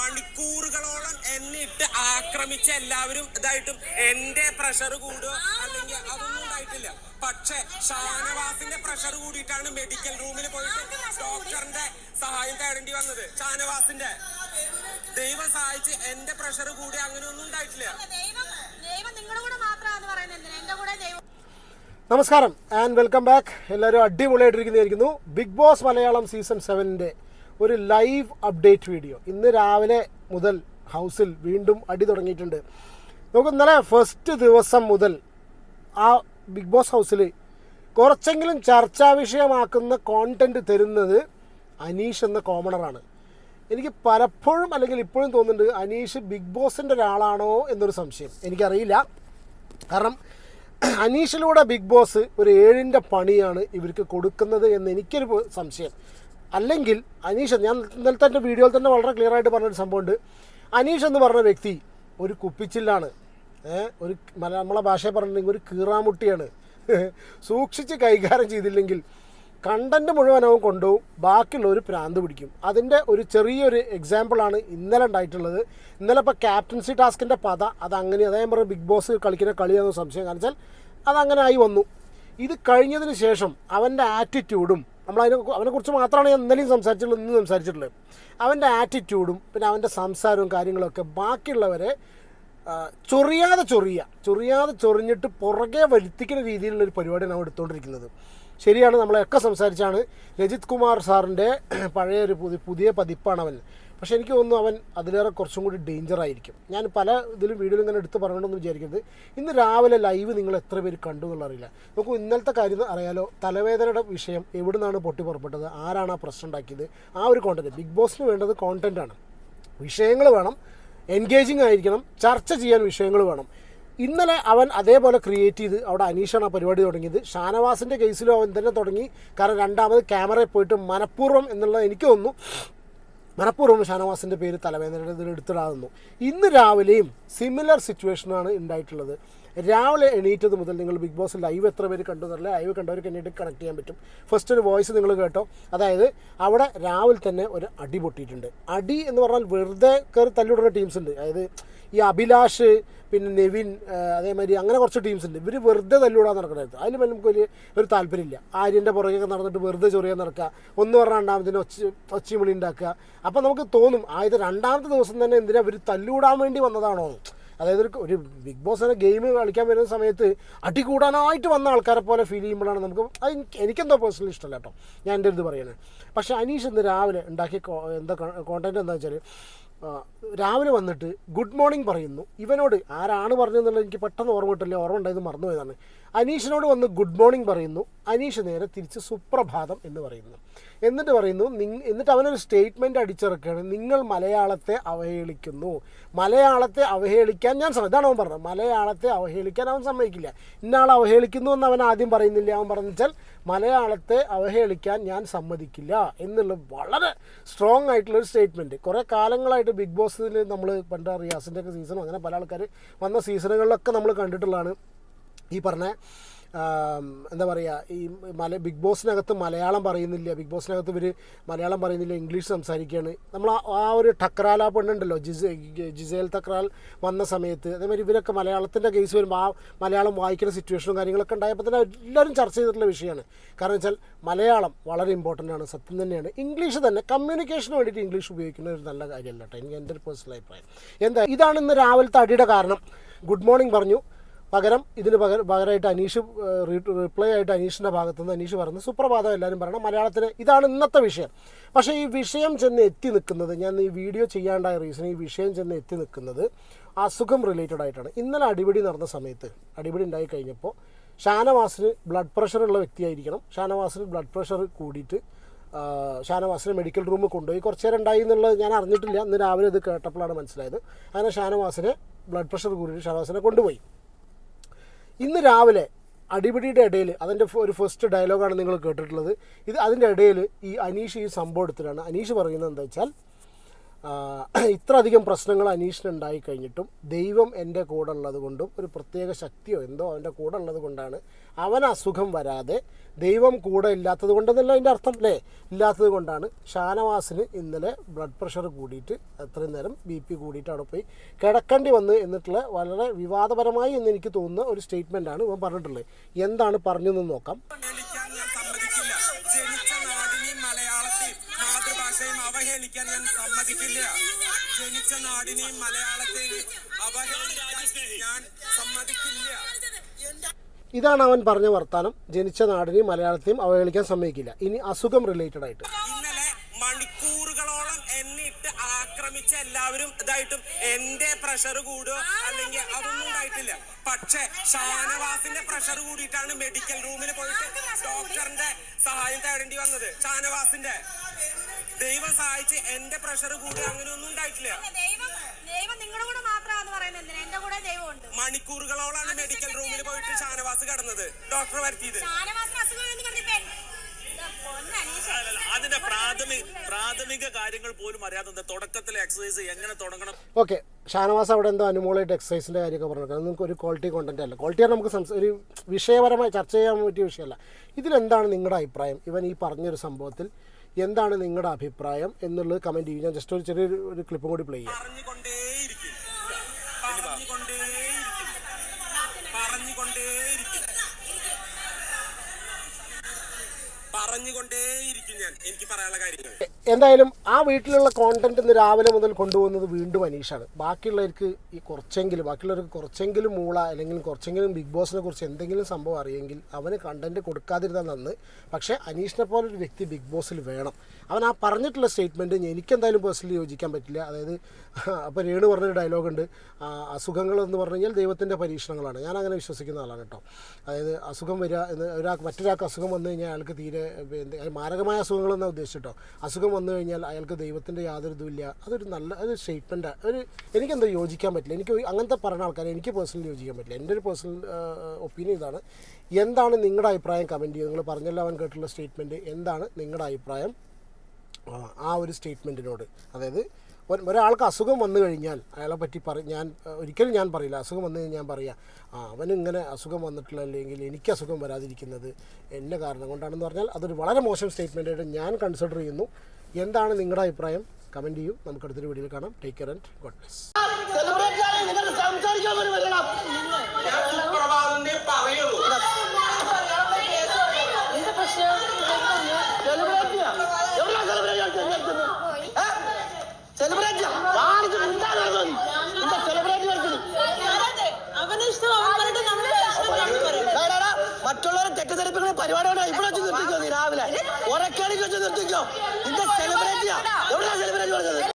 മണിക്കൂറുകളോളം എന്നിട്ട് ആക്രമിച്ച എല്ലാവരും ഇതായിട്ടും എന്റെ പ്രഷർ കൂടുക അല്ലെങ്കിൽ അതൊന്നും ഉണ്ടായിട്ടില്ല. പക്ഷെ ഷാനവാസിന്റെ പ്രഷർ കൂടിയിട്ടാണ് മെഡിക്കൽ റൂമിൽ പോയിട്ട് ഡോക്ടറിന്റെ സഹായം തേടേണ്ടി വന്നത്. ഷാനവാസിന്റെ ദൈവം സഹായിച്ച് എന്റെ പ്രഷർ കൂടി ഉണ്ടായിട്ടില്ല. എന്തിനാ? കൂടെ ദൈവം നമസ്കാരം ആൻഡ് വെൽക്കം ബാക്ക് എല്ലാവരും അടിപൊളിയായിട്ടിരിക്കുന്നതായിരിക്കുന്നു. ബിഗ് ബോസ് മലയാളം സീസൺ സെവനിന്റെ ഒരു ലൈവ് അപ്ഡേറ്റ് വീഡിയോ. ഇന്ന് രാവിലെ മുതൽ ഹൗസിൽ വീണ്ടും അടി തുടങ്ങിയിട്ടുണ്ട്. നമുക്ക് ഇന്നലെ ഫസ്റ്റ് ദിവസം മുതൽ ആ ബിഗ് ബോസ് ഹൗസിൽ കുറച്ചെങ്കിലും ചർച്ചാ വിഷയമാക്കുന്ന കോണ്ടന്റ് തരുന്നത് അനീഷ് എന്ന കോമണറാണ് എനിക്ക് പലപ്പോഴും അല്ലെങ്കിൽ ഇപ്പോഴും തോന്നുന്നുണ്ട് അനീഷ് ബിഗ് ബോസിന്റെ ഒരാളാണോ എന്നൊരു സംശയം. എനിക്കറിയില്ല. കാരണം അനീഷിലൂടെ ബിഗ് ബോസ് ഒരു ഏഴിന്റെ പണിയാണ് ഇവർക്ക് കൊടുക്കുന്നത് എന്ന് എനിക്കൊരു സംശയം. അല്ലെങ്കിൽ അനീഷ് ഞാൻ ഇന്നലത്തെ എന്റെ വീഡിയോയിൽ തന്നെ വളരെ ക്ലിയർ ആയിട്ട് പറഞ്ഞൊരു സംഭവമുണ്ട്. അനീഷ് എന്ന് പറഞ്ഞ വ്യക്തി ഒരു കുപ്പിച്ചില്ലാണ്. ഒരു നമ്മളെ ഭാഷയെ പറഞ്ഞിട്ടുണ്ടെങ്കിൽ ഒരു കീറാമുട്ടിയാണ്. സൂക്ഷിച്ച് കൈകാര്യം ചെയ്തില്ലെങ്കിൽ കണ്ടന്റ് മുഴുവൻ അവൻ കൊണ്ടുപോകും ബാക്കിയുള്ള ഒരു പ്രാന്ത് പിടിക്കും. അതിന്റെ ഒരു ചെറിയൊരു എക്സാമ്പിളാണ് ഇന്നലെ ഉണ്ടായിട്ടുള്ളത്. ഇന്നലെ ഇപ്പോൾ ക്യാപ്റ്റൻസി ടാസ്കിന്റെ പത അതങ്ങനെ അതേ പറഞ്ഞ ബിഗ് ബോസ് കളിക്കുന്ന കളിയാണെന്ന് സംശയം കാണിച്ചാൽ അതങ്ങനെ ആയി വന്നു. ഇത് കഴിഞ്ഞതിന് ശേഷം അവന്റെ ആറ്റിറ്റ്യൂഡും നമ്മൾ അതിനെ അവനെക്കുറിച്ച് മാത്രമാണ് ഞാൻ ഇന്നലെയും സംസാരിച്ചിട്ടുള്ളത് ഇന്നും സംസാരിച്ചിട്ടുള്ളത്. അവന്റെ ആറ്റിറ്റ്യൂഡും പിന്നെ അവന്റെ സംസാരവും കാര്യങ്ങളൊക്കെ ബാക്കിയുള്ളവരെ ചൊറിയാതെ ചൊറിയുക ചൊറിയാതെ ചൊറിഞ്ഞിട്ട് പുറകെ വരുത്തിക്കുന്ന രീതിയിലുള്ളൊരു പരിപാടിയാണ് അവൻ എടുത്തുകൊണ്ടിരിക്കുന്നത് ശരിയാണ് നമ്മളെയൊക്കെ സംസാരിച്ചാണ്. രജിത് കുമാർ സാറിന്റെ പഴയ ഒരു പുതിയ പുതിയ പതിപ്പാണ് അവൻ. പക്ഷെ എനിക്ക് തോന്നുന്നു അവൻ അതിലേറെ കുറച്ചും കൂടി ഡേഞ്ചർ ആയിരിക്കും. ഞാൻ പല ഇതിലും വീഡിയോയിലും ഇങ്ങനെ എടുത്ത് പറയണമെന്ന് വിചാരിക്കരുത്. ഇന്ന് രാവിലെ ലൈവ് നിങ്ങൾ എത്ര പേര് കണ്ടു എന്നുള്ള അറിയില്ല. നമുക്ക് ഇന്നലത്തെ കാര്യം അറിയാലോ തലവേദനയുടെ വിഷയം എവിടെ നിന്നാണ് പൊട്ടി പുറപ്പെട്ടത് ആരാണ് ആ പ്രശ്നം ഉണ്ടാക്കിയത് ആ ഒരു കോണ്ടന്റ് ബിഗ് ബോസിന് വേണ്ടത് കോണ്ടന്റ് ആണ്. വിഷയങ്ങൾ വേണം എൻഗേജിങ് ആയിരിക്കണം ചർച്ച ചെയ്യാൻ വിഷയങ്ങൾ വേണം. ഇന്നലെ അവൻ അതേപോലെ ക്രിയേറ്റ് ചെയ്ത് അവിടെ അനീഷാണ് ആ പരിപാടി തുടങ്ങിയത്. ഷാനവാസിന്റെ കേസിലും അവൻ തന്നെ തുടങ്ങി. കാരണം രണ്ടാമത് ക്യാമറയിൽ പോയിട്ട് മനഃപൂർവം എന്നുള്ളത് എനിക്ക് തോന്നുന്നു. മനഃപൂർവം ഷാനവാസിന്റെ പേര് തലവേദനയുടെ ഇതിൽ എടുത്തിടാകുന്നു ഇന്ന് രാവിലെയും സിമിലർ സിറ്റുവേഷനാണ് ഉണ്ടായിട്ടുള്ളത്. രാവിലെ എണീറ്റത് മുതൽ നിങ്ങൾ ബിഗ് ബോസ് ലൈവ് എത്ര പേര് കണ്ടു എന്നറിയില്ല. ലൈവ് കണ്ടവർക്ക് എന്നിട്ട് കണക്ട് ചെയ്യാൻ പറ്റും. ഫസ്റ്റ് ഒരു വോയിസ് നിങ്ങൾ കേട്ടോ. അതായത് അവിടെ രാവിലെ തന്നെ ഒരു അടി പൊട്ടിയിട്ടുണ്ട്. അടി എന്ന് പറഞ്ഞാൽ വെറുതെ കയറി തല്ലിവിടുന്ന ടീംസ് ഉണ്ട്. അതായത് ഈ അഭിലാഷ് പിന്നെ നെവിൻ അതേമാതിരി അങ്ങനെ കുറച്ച് ടീംസ് ഉണ്ട്. ഇവർ വെറുതെ തല്ലിവിടാൻ നടക്കണത്. അതിൽ നമുക്ക് വലിയ ഒരു താല്പര്യമില്ല. ആര്യന്റെ പുറകെയൊക്കെ നടന്നിട്ട് വെറുതെ ചൊറിയാൻ നടക്കുക. ഒന്ന് പറഞ്ഞാൽ രണ്ടാമത്തിന് ഒച്ച ഒച്ചയും ഉണ്ടാക്കുക. അപ്പം നമുക്ക് തോന്നും ആയത് രണ്ടാമത്തെ ദിവസം തന്നെ എന്തിനാ ഇവർ തല്ലിവിടാൻ വേണ്ടി വന്നതാണോ? അതായത് ഒരു ബിഗ് ബോസ് ഗെയിം കളിക്കാൻ വരുന്ന സമയത്ത് അടി കൂടാനായിട്ട് വന്ന ആൾക്കാരെ പോലെ ഫീൽ ചെയ്യുമ്പോഴാണ് നമുക്ക് അത് എനിക്ക് എനിക്കെന്തോ പേഴ്സണലി ഇഷ്ടമല്ല കേട്ടോ. ഞാൻ എന്റെ ഇത് പറയുന്നത് പക്ഷേ അനീഷ് ഇന്ന് രാവിലെ ഉണ്ടാക്കിയ എന്താ കോണ്ടന്റ് എന്താ വെച്ചാൽ രാവിലെ വന്നിട്ട് ഗുഡ് മോർണിംഗ് പറയുന്നു. ഇവനോട് ആരാണ് പറഞ്ഞതെന്നുള്ളത് എനിക്ക് പെട്ടെന്ന് ഓർമ്മ കിട്ടില്ല. ഓർമ്മ ഉണ്ടായത് മറന്നുപോയതാണ്. അനീഷിനോട് വന്ന് ഗുഡ് മോർണിംഗ് പറയുന്നു. അനീഷ് നേരെ തിരിച്ച് സുപ്രഭാതം എന്ന് പറയുന്നു. എന്നിട്ട് പറയുന്നു എന്നിട്ട് അവനൊരു സ്റ്റേറ്റ്മെന്റ് അടിച്ചിറക്കുകയാണ്. നിങ്ങൾ മലയാളത്തെ അവഹേളിക്കുന്നു. മലയാളത്തെ അവഹേളിക്കാൻ ഞാൻ ഇതാണ് അവൻ പറഞ്ഞത്. മലയാളത്തെ അവഹേളിക്കാൻ അവൻ സമ്മതിക്കില്ല. ഇന്നാൾ അവഹേളിക്കുന്നു എന്ന് അവൻ ആദ്യം പറയുന്നില്ല? അവൻ പറഞ്ഞാൽ മലയാളത്തെ അവഹേളിക്കാൻ ഞാൻ സമ്മതിക്കില്ല എന്നുള്ള വളരെ സ്ട്രോങ് ആയിട്ടുള്ള ഒരു സ്റ്റേറ്റ്മെന്റ് കുറേ കാലങ്ങളായിട്ട് ബിഗ് ബോസിൽ നമ്മൾ പണ്ട് റിയാസിന്റെ ഒക്കെ സീസണും അങ്ങനെ പല ആൾക്കാർ വന്ന സീസണുകളിലൊക്കെ നമ്മൾ കണ്ടിട്ടുള്ളതാണ്. ഈ പറഞ്ഞ എന്താ പറയുക ഈ മല ബിഗ് ബോസിനകത്ത് മലയാളം പറയുന്നില്ല. ബിഗ് ബോസിനകത്ത് ഇവർ മലയാളം പറയുന്നില്ല ഇംഗ്ലീഷ് സംസാരിക്കുകയാണ്. നമ്മൾ ആ- ഒരു ടക്രാല പെണ്ണുണ്ടല്ലോ ജിസ് ജിസേൽ തക്രാൽ വന്ന സമയത്ത്. അതേമാതിരി ഇവരൊക്കെ മലയാളത്തിന്റെ കേസ് വരുമ്പോൾ ആ മലയാളം വായിക്കുന്ന സിറ്റുവേഷനും കാര്യങ്ങളൊക്കെ ഉണ്ടായപ്പോൾ തന്നെ എല്ലാവരും ചർച്ച ചെയ്തിട്ടുള്ള വിഷയമാണ്. കാരണം വെച്ചാൽ മലയാളം വളരെ ഇമ്പോർട്ടന്റ് ആണ് സത്യം തന്നെയാണ്. ഇംഗ്ലീഷ് തന്നെ കമ്മ്യൂണിക്കേഷന് വേണ്ടിയിട്ട് ഇംഗ്ലീഷ് ഉപയോഗിക്കുന്ന ഒരു നല്ല കാര്യമല്ല കേട്ടോ. എനിക്ക് എന്റെ ഒരു പേഴ്സണൽ അഭിപ്രായം. എന്താ ഇതാണ് ഇന്ന് രാവിലത്തെ അടിയുടെ കാരണം. ഗുഡ് മോർണിംഗ് പറഞ്ഞു. പകരം ഇതിന് പകരം പകരമായിട്ട് അനീഷ് റിപ്ലൈ ആയിട്ട് അനീഷിന്റെ ഭാഗത്തുനിന്ന് അനീഷ് പറഞ്ഞു സുപ്രഭാതം എല്ലാവരും പറയണം. മലയാളത്തിന് ഇതാണ് ഇന്നത്തെ വിഷയം. പക്ഷേ ഈ വിഷയം ചെന്ന് എത്തി നിൽക്കുന്നത് ഞാൻ ഈ വീഡിയോ ചെയ്യാണ്ടായ റീസൺ ഈ വിഷയം ചെന്ന് എത്തി നിൽക്കുന്നത് അസുഖം റിലേറ്റഡ് ആയിട്ടാണ്. ഇന്നലെ അടിപിടി നടന്ന സമയത്ത് അടിപിടി ഉണ്ടായി കഴിഞ്ഞപ്പോൾ ഷാനവാസിന് ബ്ലഡ് പ്രഷറുള്ള വ്യക്തിയായിരിക്കണം. ഷാനവാസിന് ബ്ലഡ് പ്രഷർ കൂടിയിട്ട് ഷാനവാസിനെ മെഡിക്കൽ റൂമിൽ കൊണ്ടുപോയി. കുറച്ച് നേരം ഉണ്ടായി എന്നുള്ളത് ഞാൻ അറിഞ്ഞിട്ടില്ല. ഇന്ന് രാവിലെ ഇത് കേട്ടപ്പോഴാണ് മനസ്സിലായത്. അങ്ങനെ ഷാനവാസിനെ ബ്ലഡ് പ്രഷർ കൂടിയിട്ട് ഷാനവാസിനെ കൊണ്ടുപോയി. ഇന്ന് രാവിലെ അടിപിടിയുടെ ഇടയിൽ അതിന്റെ ഒരു ഫസ്റ്റ് ഡയലോഗാണ് നിങ്ങൾ കേട്ടിട്ടുള്ളത്. ഇത് അതിന്റെ ഇടയിൽ ഈ അനീഷ് ഈ സംഭവം എടുത്തിട്ടാണ്. അനീഷ് പറയുന്നത് എന്താ വെച്ചാൽ ഇത്ര അധികം പ്രശ്നങ്ങൾ അനീഷിന് ഉണ്ടായി കഴിഞ്ഞിട്ടും ദൈവം എന്റെ കൂടെ ഉള്ളത് കൊണ്ടും ഒരു പ്രത്യേക ശക്തിയോ എന്തോ അവന്റെ കൂടെ ഉള്ളത് കൊണ്ടാണ് അവൻ അസുഖം വരാതെ ദൈവം കൂടെ ഇല്ലാത്തത് കൊണ്ടെന്നല്ല അതിന്റെ അർത്ഥം അല്ലേ? ഇല്ലാത്തത് കൊണ്ടാണ്. ഷാനവാസിന് ഇന്നലെ ബ്ലഡ് പ്രഷർ കൂടിയിട്ട് അത്രയും നേരം ബി പി കൂടിയിട്ട് അവിടെ പോയി കിടക്കേണ്ടി വന്ന് എന്നിട്ടുള്ള വളരെ വിവാദപരമായി എന്ന് എനിക്ക് തോന്നുന്ന ഒരു സ്റ്റേറ്റ്മെന്റാണ് ഇവൻ പറഞ്ഞിട്ടുള്ളത്. എന്താണ് പറഞ്ഞതെന്ന് നോക്കാം. അവഹേളിക്കാൻ ഞാൻ സമ്മതിക്കില്ല. ജനിച്ച നാടിനെയും മലയാളത്തെയും അവഹേളിക്കാൻ ഞാൻ സമ്മതിക്കില്ല. ഇതാണ് അവൻ പറഞ്ഞ വർത്താനം. ജനിച്ച നാടിനെയും മലയാളത്തെയും അവഹേളിക്കാൻ സമ്മതിക്കില്ല. ഇനി അസുഖം റിലേറ്റഡ് ആയിട്ട്. ഇന്നലെ മണിക്കൂറുകളോളം എന്നിട്ട് ആക്രമിച്ച എല്ലാവരും ഇതായിട്ടും എന്റെ പ്രഷർ കൂടോ അല്ലെങ്കിൽ അതൊന്നും ഉണ്ടായിട്ടില്ല. പക്ഷെ ഷാനവാസിന്റെ പ്രഷർ കൂടിയിട്ടാണ് മെഡിക്കൽ റൂമിൽ പോയിട്ട് ഡോക്ടറിന്റെ സഹായം തേടേണ്ടി വന്നത്. ഷാനവാസിന്റെ ദൈവം സഹായിച്ച് എന്റെ പ്രഷർ അങ്ങനെ ഒന്നും ഉണ്ടായിട്ടില്ല. ദൈവം ദൈവം നിങ്ങളുടെ കൂടെ പറയുന്നത് എന്റെ കൂടെ ദൈവമുണ്ട് മണിക്കൂറുകളോളാണ് മെഡിക്കൽ റൂമിൽ പോയിട്ട് ഷാനവാസ് കടന്നത്. ഡോക്ടർ വരുത്തിയത്. ഷാനവാസിന് അസുഖം എന്ന് അതിന്റെ പ്രാഥമിക പ്രാഥമിക കാര്യങ്ങൾ പോലും അറിയാതെ തുടക്കത്തിലെ എക്സസൈസ് എങ്ങനെ തുടങ്ങണം? ഓക്കെ ഷാനവാസ് അവിടെ എന്തോ അനുമോളായിട്ട് എക്സസൈസിന്റെ കാര്യമൊക്കെ പറഞ്ഞു അത് നമുക്ക് ഒരു ക്വാളിറ്റി കോണ്ടന്റ് അല്ല. ക്വാളിറ്റി ആണ് നമുക്ക് ഒരു വിഷയപരമായി ചർച്ച ചെയ്യാൻ പറ്റിയ വിഷയമല്ല. ഇതിലെന്താണ് നിങ്ങളുടെ അഭിപ്രായം? ഇവൻ ഈ പറഞ്ഞൊരു സംഭവത്തിൽ എന്താണ് നിങ്ങളുടെ അഭിപ്രായം എന്നുള്ളത് കമന്റ് ചെയ്യും ഞാൻ ജസ്റ്റ് ഒരു ചെറിയൊരു ക്ലിപ്പും കൂടി പ്ലേ ചെയ്യാം. ഞാൻ. എനിക്ക് പറയാനുള്ള കാര്യങ്ങൾ. എന്തായാലും ആ വീട്ടിലുള്ള കോണ്ടന്റ് ഇന്ന് രാവിലെ മുതൽ കൊണ്ടുപോകുന്നത് വീണ്ടും അനീഷാണ്. ബാക്കിയുള്ളവർക്ക് ഈ കുറച്ചെങ്കിലും ബാക്കിയുള്ളവർക്ക് കുറച്ചെങ്കിലും മൂള അല്ലെങ്കിൽ കുറച്ചെങ്കിലും ബിഗ് ബോസിനെ കുറിച്ച് എന്തെങ്കിലും സംഭവം അറിയെങ്കിൽ അവന് കണ്ടന്റ് കൊടുക്കാതിരുന്നാൽ നന്ന്. പക്ഷേ അനീഷിനെ പോലെ ഒരു വ്യക്തി ബിഗ് ബോസിൽ വേണം. അവൻ ആ പറഞ്ഞിട്ടുള്ള സ്റ്റേറ്റ്മെന്റ് എനിക്കെന്തായാലും പേഴ്സണലി യോജിക്കാൻ പറ്റില്ല. അതായത് അപ്പോൾ രേണു പറഞ്ഞൊരു ഡയലോഗ് ഉണ്ട്. അസുഖങ്ങൾ എന്ന് പറഞ്ഞു കഴിഞ്ഞാൽ ദൈവത്തിന്റെ പരീക്ഷണങ്ങളാണ്. ഞാൻ അങ്ങനെ വിശ്വസിക്കുന്ന ആളാണ് കേട്ടോ. അതായത് അസുഖം വരിക എന്ന് ഒരാൾക്ക് മറ്റൊരാൾക്ക് അസുഖം വന്നു കഴിഞ്ഞാൽ അയാൾക്ക് തീരെ എന്ത് മാരകമായ അസുഖങ്ങളെന്നാണ് ഉദ്ദേശിച്ചിട്ടോ അസുഖം വന്നു കഴിഞ്ഞാൽ അയാൾക്ക് ദൈവത്തിന്റെ യാതൊരു ഇതുമില്ല അതൊരു നല്ല ഒരു സ്റ്റേറ്റ്മെന്റ് ഒരു എനിക്കെന്തോ യോജിക്കാൻ പറ്റില്ല. എനിക്ക് അങ്ങനത്തെ പറഞ്ഞ ആൾക്കാരെ എനിക്ക് പേഴ്സണലി യോജിക്കാൻ പറ്റില്ല. എന്റെ ഒരു പേഴ്സണൽ ഒപ്പീനിയൻ ഇതാണ്. എന്താണ് നിങ്ങളുടെ അഭിപ്രായം? കമന്റ് ചെയ്യുക നിങ്ങൾ പറഞ്ഞല്ലോ അവൻ കേട്ടുള്ള സ്റ്റേറ്റ്മെന്റ് എന്താണ് നിങ്ങളുടെ അഭിപ്രായം? ആ, ഒരു സ്റ്റേറ്റ്മെന്റിനോട് അതായത് ഒരാൾക്ക് അസുഖം വന്നു കഴിഞ്ഞാൽ അയാളെ പറ്റി പറ ഞാൻ ഒരിക്കലും ഞാൻ പറയില്ല. അസുഖം വന്നു കഴിഞ്ഞാൽ ഞാൻ പറയാം ആ അവനിങ്ങനെ അസുഖം വന്നിട്ടില്ല അല്ലെങ്കിൽ എനിക്ക് അസുഖം വരാതിരിക്കുന്നത് എന്നെ കാരണം കൊണ്ടാണെന്ന് പറഞ്ഞാൽ അതൊരു വളരെ മോശം സ്റ്റേറ്റ്മെന്റ് ആയിട്ട് ഞാൻ കൺസിഡർ ചെയ്യുന്നു. എന്താണ് നിങ്ങളുടെ അഭിപ്രായം? കമന്റ് ചെയ്യൂ. നമുക്ക് അടുത്തൊരു വീഡിയോയിൽ കാണാം. Take care and God bless മറ്റുള്ളവരെ തെറ്റിദ്ധരിപ്പിക്കുന്ന പരിപാടിയാണ് ഇവിടെ വെച്ച് നിർത്തിക്കോ നീ രാവിലെ ഒരക്കാണിക്ക് വെച്ച് നിർത്തിക്കോ. നിന്റെ ചെയ്യാം എവിടെയാണ് സെലിബ്രേറ്റ് പറഞ്ഞത്